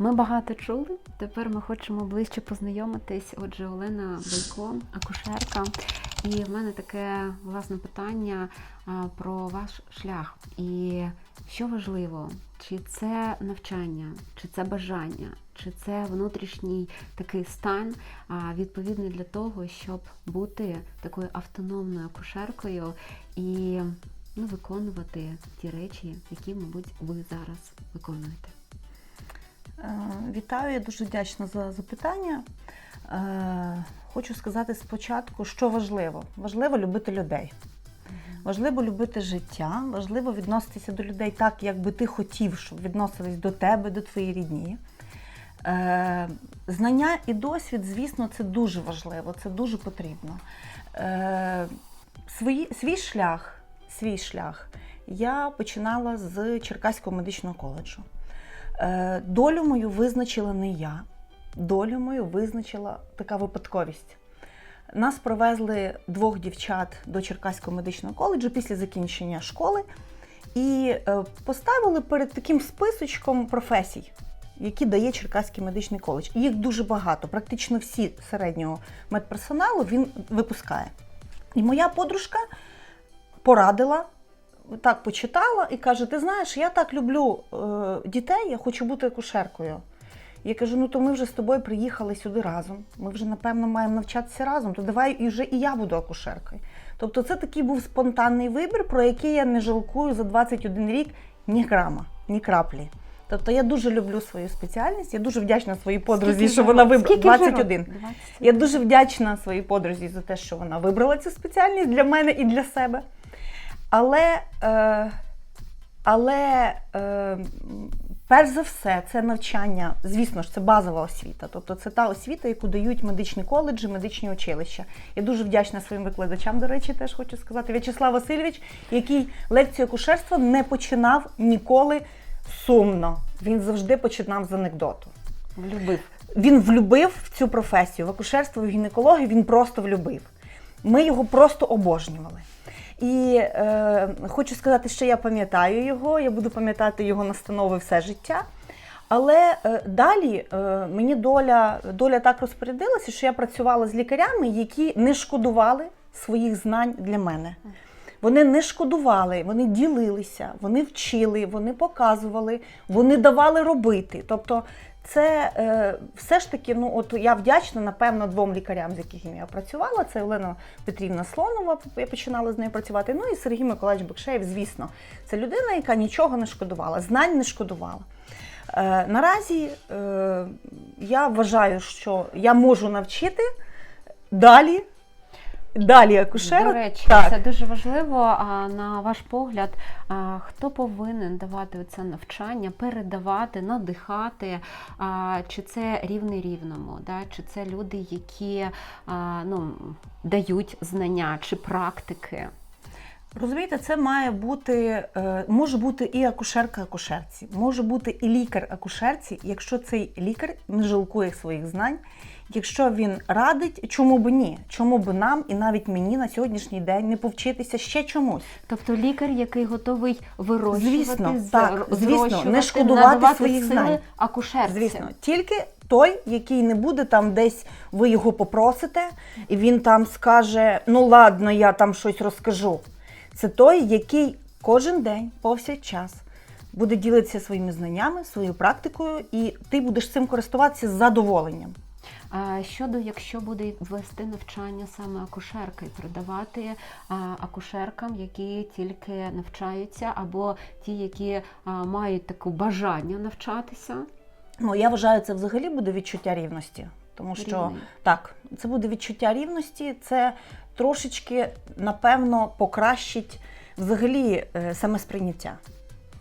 Ми багато чули. Тепер ми хочемо ближче познайомитись. Отже, Олена Бойко, акушерка. І в мене таке власне питання про ваш шлях. І що важливо, чи це навчання, чи це бажання, чи це внутрішній такий стан, відповідний для того, щоб бути такою автономною акушеркою і ну, виконувати ті речі, які, мабуть, ви зараз виконуєте. Е, Вітаю, я дуже вдячна за запитання. Е, Хочу сказати спочатку, що важливо. Важливо любити людей. Важливо любити життя, важливо відноситися до людей так, як би ти хотів, щоб відносились до тебе, до твоєї рідні. Е, знання і досвід, звісно, це дуже важливо, це дуже потрібно. Свої, свій шлях, свій шлях я починала з Черкаського медичного коледжу. Е, долю мою визначила не я, долю мою визначила така випадковість. Нас привезли двох дівчат до Черкаського медичного коледжу після закінчення школи і е, поставили перед таким списочком професій, які дає Черкаський медичний коледж. Їх дуже багато, практично всі середнього медперсоналу він випускає. І моя подружка порадила, так почитала і каже: Ти знаєш, я так люблю е, дітей, я хочу бути акушеркою. Я кажу: ну то ми вже з тобою приїхали сюди разом. Ми вже, напевно, маємо навчатися разом, то давай і вже і я буду акушеркою. Тобто, це такий був спонтанний вибір, про який я не жалкую за 21 рік ні грама, ні краплі. Тобто я дуже люблю свою спеціальність, я дуже вдячна своїй подрузі, Скільки що вона вибрала 21. 21. Я дуже вдячна своїй подрузі за те, що вона вибрала цю спеціальність для мене і для себе. Але, е, але е, перш за все, це навчання, звісно ж, це базова освіта. Тобто це та освіта, яку дають медичні коледжі, медичні училища. Я дуже вдячна своїм викладачам, до речі, теж хочу сказати. В'ячеслав Васильович, який лекцію акушерства не починав ніколи сумно. Він завжди починав з анекдоту. Влюбив. Він влюбив в цю професію, в акушерство, в гінекологію він просто влюбив. Ми його просто обожнювали. І е, хочу сказати, що я пам'ятаю його, я буду пам'ятати його настанови все життя. Але е, далі е, мені доля, доля так розпорядилася, що я працювала з лікарями, які не шкодували своїх знань для мене. Вони не шкодували, вони ділилися, вони вчили, вони показували, вони давали робити. Тобто, це е, все ж таки, ну от я вдячна, напевно, двом лікарям, з якими я працювала. Це Олена Петрівна Слонова, я починала з нею працювати. Ну і Сергій Миколаївич Бекшеєв, звісно, це людина, яка нічого не шкодувала, знань не шкодувала. Е, наразі е, я вважаю, що я можу навчити далі. Далі акушерок. До речі, так. це дуже важливо. А на ваш погляд, а, хто повинен давати це навчання, передавати, надихати? А, чи це рівний рівному? Да? Чи це люди, які а, ну, дають знання чи практики? Розумієте, це має бути, е, може бути і акушерка акушерці, може бути і лікар акушерці, якщо цей лікар не жалкує своїх знань, якщо він радить, чому б ні? Чому б нам і навіть мені на сьогоднішній день не повчитися ще чомусь? Тобто лікар, який готовий вирощувати, Звісно, так, звісно, не шкодувати своїх знань. акушерці. Звісно, тільки той, який не буде там десь, ви його попросите, і він там скаже: ну ладно, я там щось розкажу. Це той, який кожен день, повсякчас, буде ділитися своїми знаннями, своєю практикою, і ти будеш цим користуватися з задоволенням. А Щодо, якщо буде вести навчання саме акушерки, передавати а, акушеркам, які тільки навчаються, або ті, які мають таке бажання навчатися. Ну, я вважаю, це взагалі буде відчуття рівності. Тому що Рівний. так, це буде відчуття рівності, це трошечки, напевно, покращить взагалі е, самосприйняття.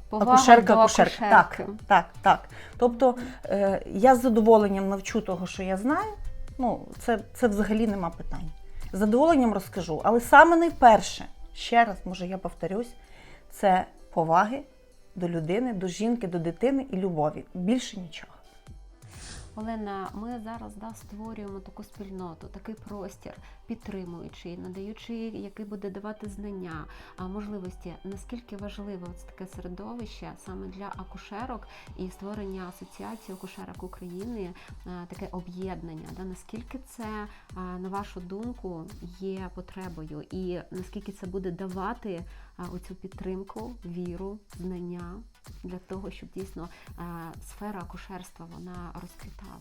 Повага акушерка, до акушерка. акушерки. Так, так, так. Тобто е, я з задоволенням навчу того, що я знаю. Ну, це, це взагалі нема питань. З задоволенням розкажу. Але саме найперше, ще раз, може, я повторюсь, це поваги до людини, до жінки, до дитини і любові. Більше нічого. Олена, ми зараз да, створюємо таку спільноту, такий простір, підтримуючий, надаючи, який буде давати знання, можливості. Наскільки важливо це таке середовище саме для акушерок і створення асоціації акушерок України, таке об'єднання? Да? Наскільки це, на вашу думку, є потребою, і наскільки це буде давати оцю підтримку, віру, знання для того, щоб дійсно сфера акушерства вона розквітала?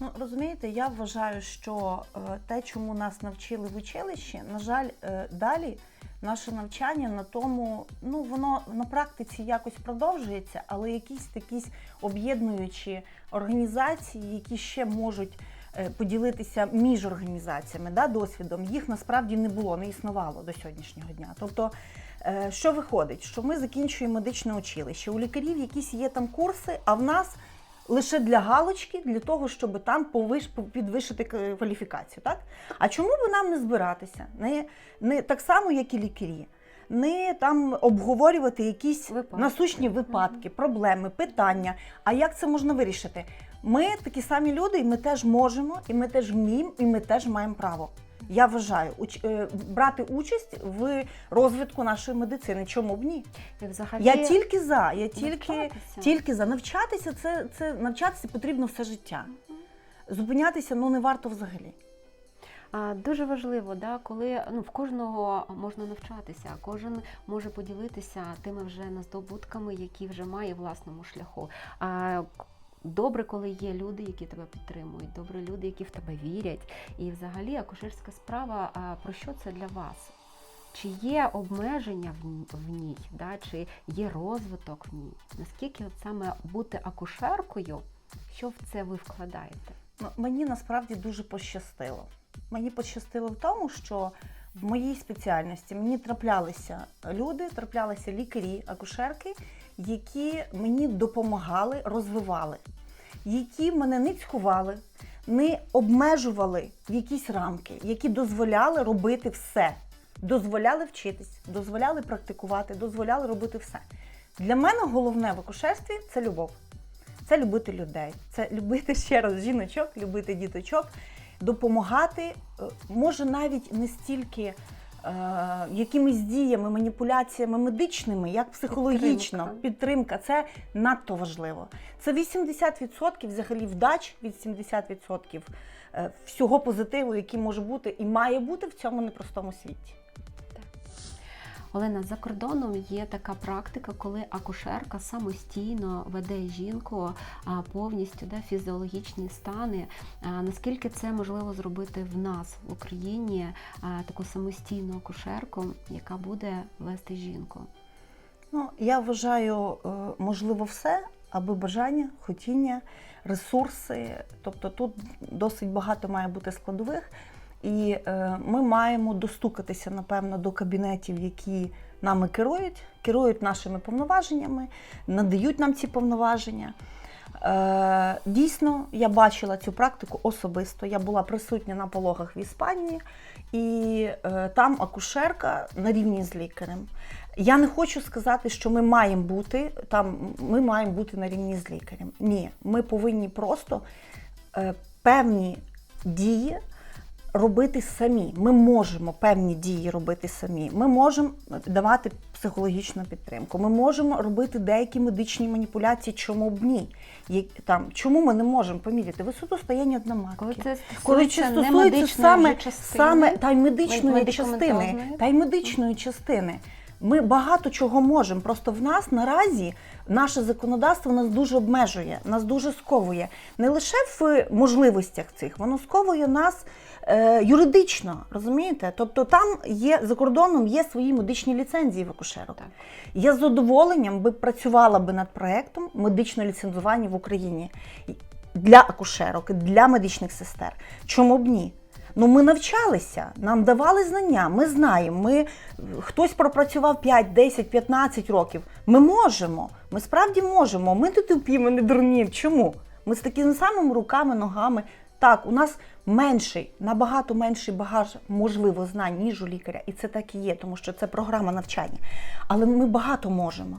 Ну, розумієте, я вважаю, що е, те, чому нас навчили в училищі, на жаль, е, далі наше навчання на тому, ну воно на практиці якось продовжується, але якісь такі об'єднуючі організації, які ще можуть е, поділитися між організаціями да, досвідом, їх насправді не було, не існувало до сьогоднішнього дня. Тобто, що виходить, що ми закінчуємо медичне училище, у лікарів якісь є там курси, а в нас лише для галочки, для того, щоб там повиш, підвищити кваліфікацію. Так? А чому б нам не збиратися? Не, не так само, як і лікарі. Не там обговорювати якісь Випадки. насущні випадки, проблеми, питання. А як це можна вирішити? Ми такі самі люди, і ми теж можемо, і ми теж вміємо, і ми теж маємо право. Я вважаю, уч- е, брати участь в розвитку нашої медицини. Чому б ні? Взагалі Я тільки за. Я тільки, навчатися. тільки за навчатися. Це, це навчатися потрібно все життя. Зупинятися ну не варто взагалі. А, Дуже важливо, да, коли ну, в кожного можна навчатися, кожен може поділитися тими вже наздобутками, які вже має власному шляху. А, Добре, коли є люди, які тебе підтримують, добре люди, які в тебе вірять. І взагалі акушерська справа, про що це для вас? Чи є обмеження в в ній, да? чи є розвиток в ній? Наскільки от саме бути акушеркою, що в це ви вкладаєте? Ну, мені насправді дуже пощастило. Мені пощастило в тому, що в моїй спеціальності мені траплялися люди, траплялися лікарі, акушерки, які мені допомагали, розвивали, які мене не цькували, не обмежували в якісь рамки, які дозволяли робити все. Дозволяли вчитись, дозволяли практикувати, дозволяли робити все. Для мене головне в акушерстві це любов. Це любити людей, це любити ще раз жіночок, любити діточок, допомагати, е, може навіть не стільки якимись діями, маніпуляціями медичними, як психологічно. Підтримка. Підтримка це надто важливо. Це 80% взагалі вдач від 70% е, всього позитиву, який може бути і має бути в цьому непростому світі. Олена, за кордоном є така практика, коли акушерка самостійно веде жінку повністю да, фізіологічні стани. Наскільки це можливо зробити в нас в Україні таку самостійну акушерку, яка буде вести жінку? Ну, я вважаю, е, можливо, все, аби бажання, хотіння, ресурси. Тобто тут досить багато має бути складових. І е, ми маємо достукатися, напевно, до кабінетів, які нами керують, керують нашими повноваженнями, надають нам ці повноваження. Е, дійсно, я бачила цю практику особисто. Я була присутня на пологах в Іспанії, і е, там акушерка на рівні з лікарем. Я не хочу сказати, що ми маємо бути там, ми маємо бути на рівні з лікарем. Ні, ми повинні просто е, певні дії робити самі. Ми можемо певні дії робити самі. Ми можемо давати психологічну підтримку. Ми можемо робити деякі медичні маніпуляції, чому б ні. Як, там, чому ми не можемо поміряти висоту стояння дна матки? Коли це Коли стосується чи стосується саме, частини, саме та й медичної частини, та й медичної частини. Ми багато чого можемо. Просто в нас наразі наше законодавство нас дуже обмежує, нас дуже сковує. Не лише в можливостях цих, воно сковує нас е, юридично, розумієте? Тобто там є за кордоном є свої медичні ліцензії в акушерок. Так. Я з задоволенням би працювала би над проектом медичного ліцензування в Україні для акушерок, для медичних сестер. Чому б ні? Ну, ми навчалися, нам давали знання, ми знаємо. Ми хтось пропрацював 5, 10, 15 років. Ми можемо, ми справді можемо. Ми не тупі, ми не дурні. Чому? Ми з такими самими руками, ногами. Так, у нас менший, набагато менший багаж можливо знань, ніж у лікаря. І це так і є, тому що це програма навчання. Але ми багато можемо.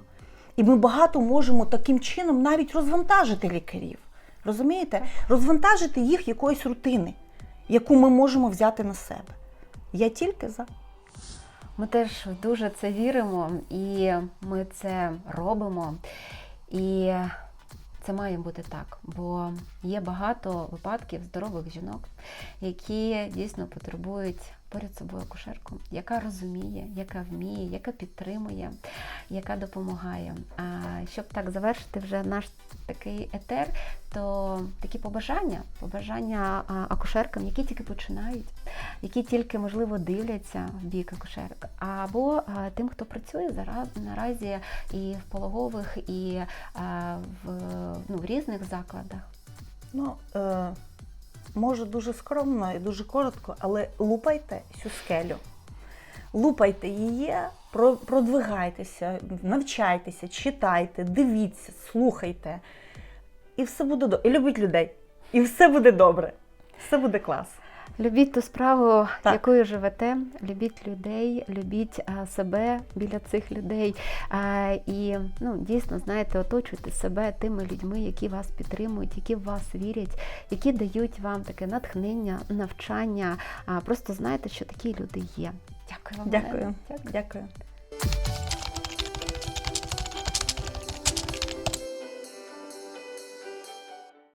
І ми багато можемо таким чином навіть розвантажити лікарів. Розумієте? Розвантажити їх якоїсь рутини, яку ми можемо взяти на себе. Я тільки за. Ми теж дуже це віримо, і ми це робимо. І це має бути так, бо є багато випадків здорових жінок, які дійсно потребують поряд собою акушерку, яка розуміє, яка вміє, яка підтримує, яка допомагає. А щоб так завершити вже наш такий етер, то такі побажання, побажання акушеркам, які тільки починають, які тільки можливо дивляться в бік акушерок, або тим, хто працює зараз наразі і в пологових, і в, ну, в різних закладах. Ну, е, може, дуже скромно і дуже коротко, але лупайте цю скелю. Лупайте її, про- продвигайтеся, навчайтеся, читайте, дивіться, слухайте. І все буде добре. І любіть людей. І все буде добре. Все буде клас. Любіть ту справу, Так. якою живете, любіть людей, любіть а, себе біля цих людей. А, і ну, дійсно, знаєте, оточуйте себе тими людьми, які вас підтримують, які в вас вірять, які дають вам таке натхнення, навчання. А, просто знайте, що такі люди є. Дякую вам. Дякую. Дякую. Дякую.